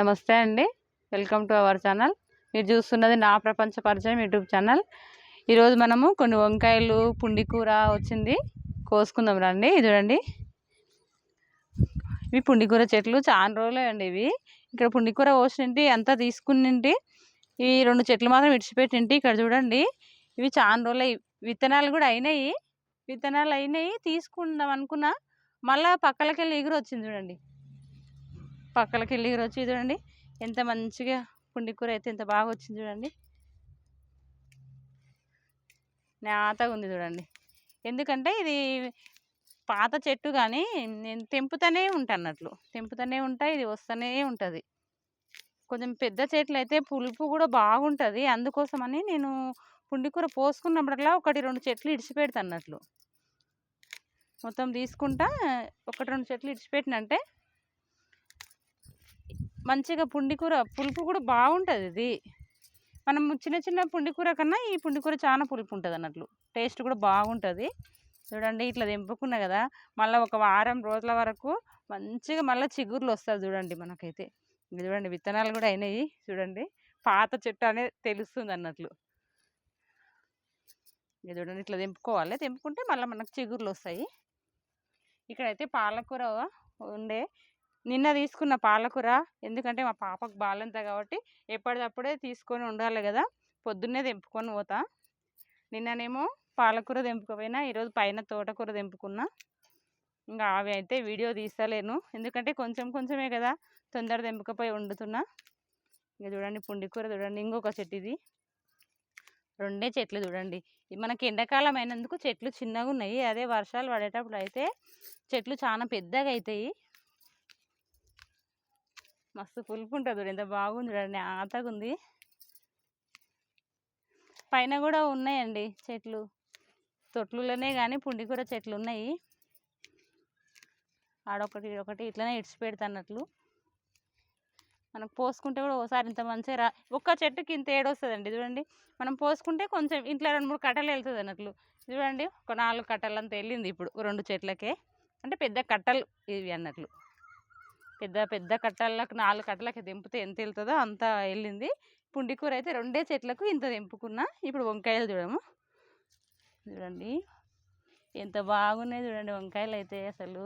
నమస్తే అండి. Welcome to our channel. మీరు చూస్తున్నది నా ప్రపంచ పరిచయం యూట్యూబ్ ఛానల్. ఈరోజు మనము కొన్ని వంకాయలు పుండి కూర వచ్చింది. కోసుకుందాం రండి. ఇది చూడండి. ఇవి పుండి కూర చెట్లు. చాలా రోజులే అండి ఇవి. ఇక్కడ పుండి కూర కోసినట్టు అంతా తీసుకునింటి ఈ రెండు చెట్లు మాత్రం విడిచిపెట్టింటి. ఇక్కడ చూడండి. ఇవి చాలా రోజులు. విత్తనాలు కూడా అయినాయి. విత్తనాలు అయినాయి. తీసుకుందాం అనుకున్నా మళ్ళీ పక్కలకి వెళ్ళి ఎగురు వచ్చింది చూడండి. పక్కలకి వెళ్ళి ఎగురు చూడండి. ఎంత మంచిగా పుండి కూర అయితే ఎంత బాగా వచ్చింది చూడండి. నేతగా ఉంది చూడండి. ఎందుకంటే ఇది పాత చెట్టు కానీ నేను తెంపుతూనే ఉంటా అన్నట్లు. తెంపుతూనే ఉంటా ఇది వస్తూనే ఉంటుంది. కొంచెం పెద్ద చెట్లు అయితే పులుపు కూడా బాగుంటుంది. అందుకోసమని నేను పుండికూర పోసుకున్నప్పుడల్లా ఒకటి రెండు చెట్లు ఇడిచిపెడతా అన్నట్లు. మొత్తం తీసుకుంటా ఒకటి రెండు చెట్లు ఇడిచిపెట్టినంటే మంచిగా పుండికూర పులుపు కూడా బాగుంటుంది ఇది. మనం చిన్న చిన్న పుండికూర కన్నా ఈ పుండికూర చాలా పులుపు ఉంటుంది అన్నట్లు. టేస్ట్ కూడా బాగుంటుంది. చూడండి ఇట్లా తెంపుకున్నా కదా మళ్ళీ ఒక వారం రోజుల వరకు మంచిగా మళ్ళీ చిగుర్లు వస్తుంది చూడండి మనకైతే. ఇది చూడండి విత్తనాలు కూడా అయినాయి చూడండి. పాత చెట్టు అనేది తెలుస్తుంది అన్నట్లు. ఇది చూడండి ఇట్లా తెంపుకోవాలి. తెంపుకుంటే మళ్ళీ మనకు చిగుర్లు వస్తాయి. ఇక్కడైతే పాలకూర ఉండే నిన్న తీసుకున్న పాలకూర ఎందుకంటే మా పాపకు బాలంత కాబట్టి ఎప్పటికప్పుడే తీసుకొని ఉండాలి కదా. పొద్దున్నే తెంపుకొని పోతా. నిన్ననేమో పాలకూర తెంపుకపోయినా ఈరోజు పైన తోటకూర తెంపుకున్నా. ఇంకా అవి అయితే వీడియో తీస్తలేను. ఎందుకంటే కొంచెం కొంచెమే కదా తొందర తెంపకపోయి వండుతున్నా. ఇక చూడండి పుండికూర చూడండి. ఇంకొక చెట్టు ఇది. రెండే చెట్లు చూడండి. ఇది మనకి ఎండాకాలం అయినందుకు చెట్లు చిన్నగా ఉన్నాయి అదే వర్షాలు పడేటప్పుడు అయితే చెట్లు చాలా పెద్దగా అవుతాయి మస్తు పులుపు ఉంటుంది చూడండి ఎంత బాగుంది చూడండి ఆతగా ఉంది పైన కూడా ఉన్నాయండి చెట్లు తొట్లులోనే కానీ పుండికూర చెట్లు ఉన్నాయి ఆడొకటి ఒకటి ఇట్లనే ఇడిచిపెడతాన్నట్లు మనకు పోసుకుంటే కూడా ఒకసారి ఇంత మంచిగా రా ఒక్క చెట్టుకి ఇంత ఏడొస్తుందండి చూడండి. మనం పోసుకుంటే కొంచెం ఇంట్లో రెండు మూడు కట్టలు వెళ్తుంది అన్నట్లు. చూడండి ఒక నాలుగు కట్టలు అంత వెళ్ళింది ఇప్పుడు రెండు చెట్లకే. అంటే పెద్ద కట్టలు ఇవి అన్నట్లు. పెద్ద పెద్ద కట్టలకు నాలుగు కట్టలకి దింపితే ఎంత వెళ్తుందో అంత వెళ్ళింది. పుండికూర అయితే రెండే చెట్లకు ఇంత దింపుకున్నా ఇప్పుడు వంకాయలు చూడము. చూడండి. ఎంత బాగున్నాయి చూడండి వంకాయలు అయితే అసలు.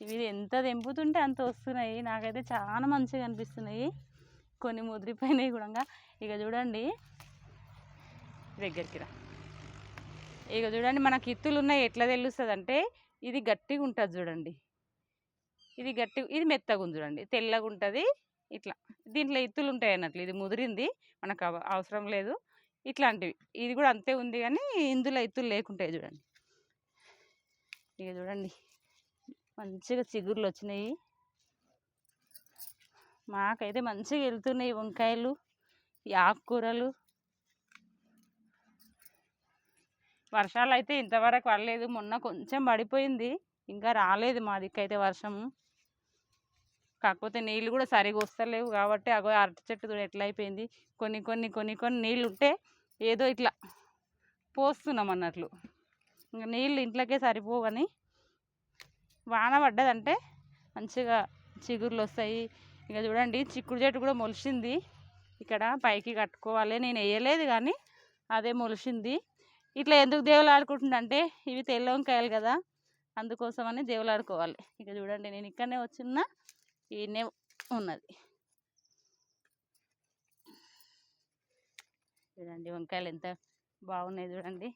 ఇవి ఎంత తెంపుతుంటే అంత వస్తున్నాయి. నాకైతే చాలా మంచిగా అనిపిస్తున్నాయి. కొన్ని ముదిరిపోయినాయి కూడా. ఇక చూడండి. దగ్గరికి రా. ఇక చూడండి మనకి ఇత్తులు ఉన్నాయి. ఎట్లా తెలుస్తుంది అంటే ఇది గట్టిగా ఉంటుంది చూడండి. ఇది గట్టి ఇది మెత్తగా ఉంది చూడండి. తెల్లగా ఉంటుంది. ఇట్లా దీంట్లో ఇత్తులు ఉంటాయి అన్నట్లు. ఇది ముదిరింది. మనకు అవ- అవసరం లేదు. ఇట్లాంటివి. ఇది కూడా అంతే ఉంది కానీ ఇందులో ఇత్తులు లేకుంటాయి చూడండి. ఇక చూడండి. మంచిగా చిగుర్లు వచ్చినాయి. మాకైతే మంచిగా వెళ్తున్నాయి వంకాయలు ఈ ఆకుకూరలు. వర్షాలు అయితే ఇంతవరకు పడలేదు. మొన్న కొంచెం పడిపోయింది. ఇంకా రాలేదు మా దిక్కైతే వర్షము కాకపోతే నీళ్ళు కూడా సరిగా వస్తలేవు కాబట్టి అగో అరటి చెట్టు చూడు ఎట్లా అయిపోయింది కొన్ని కొన్ని కొన్ని కొన్ని నీళ్ళు ఉంటే ఏదో ఇట్లా పోస్తున్నాం అన్నట్లు. ఇంకా నీళ్ళు ఇంట్లోకే సరిపోవని వాన పడ్డదంటే మంచిగా చిగుర్లు వస్తాయి. ఇక చూడండి చిక్కుడు చెట్టు కూడా మొలిచింది ఇక్కడ పైకి కట్టుకోవాలి. నేను వేయలేదు కానీ అదే మొలిచింది ఇట్లా ఎందుకు దేవులాడుకుంటుందంటే ఇవి తెల్ల వంకాయలు కదా అందుకోసమని దేవులాడుకోవాలి. ఇక చూడండి నేను ఇక్కడనే వచ్చిన ఈయనే ఉన్నది. చూడండి వంకాయలు ఎంత బాగున్నాయి చూడండి.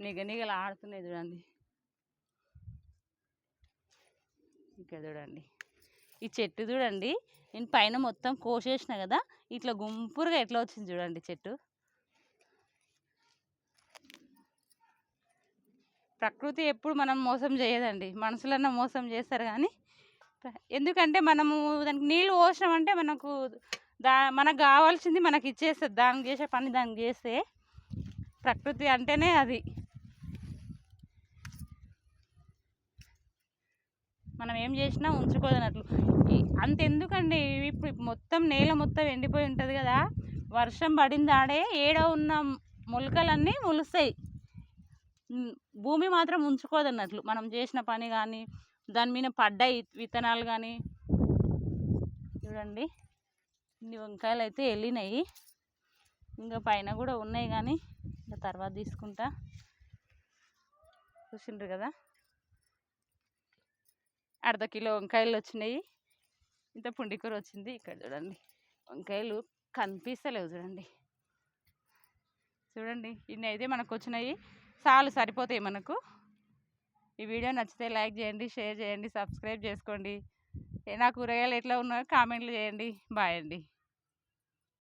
నిగ నిగలు ఆడుతున్నాయి చూడండి. ఇక్కడ చూడండి ఈ చెట్టు చూడండి నేను పైన మొత్తం కోసేసిన కదా ఇట్లా గుంపురుగా ఎట్లా వచ్చింది చూడండి చెట్టు. ప్రకృతి ఎప్పుడు మనం మోసం చేయదండి. మనుషులన్నా మోసం చేస్తారు కానీ ఎందుకంటే మనము దానికి నీళ్ళు పోసినామంటే మనకు దా మనకు కావాల్సింది మనకి ఇచ్చేస్తుంది. దానికి చేసే పని దానికి చేస్తే ప్రకృతి అంటేనే అది. మనం ఏం చేసినా ఉంచుకోదన్నట్లు. అంతెందుకండి? ఇప్పుడు మొత్తం నేల మొత్తం ఎండిపోయి ఉంటుంది కదా. వర్షం పడింది ఆడే ఏడ ఉన్న మొలకలన్నీ మొలుస్తాయి. భూమి మాత్రం ఉంచుకోదన్నట్లు. మనం చేసిన పని కానీ దాని మీద పడ్డ విత్తనాలు కానీ చూడండి. ఇన్ని వంకాయలు అయితే వెళ్ళినాయి ఇంకా పైన కూడా ఉన్నాయి కానీ ఇంకా తర్వాత తీసుకుంటా. చూసిండ్రు కదా? అర్ధ కిలో వంకాయలు వచ్చినాయి. ఇంత పుండికూర వచ్చింది ఇక్కడ చూడండి. వంకాయలు కనిపిస్తలేవు చూడండి. చూడండి ఇన్ని అయితే మనకు వచ్చినాయి చాలు సరిపోతాయి మనకు. ఈ వీడియో నచ్చితే లైక్ చేయండి షేర్ చేయండి సబ్స్క్రైబ్ చేసుకోండి. నా కూరగాయలు ఎట్లా ఉన్నాయో కామెంట్లు చేయండి. బాయ్ అండి.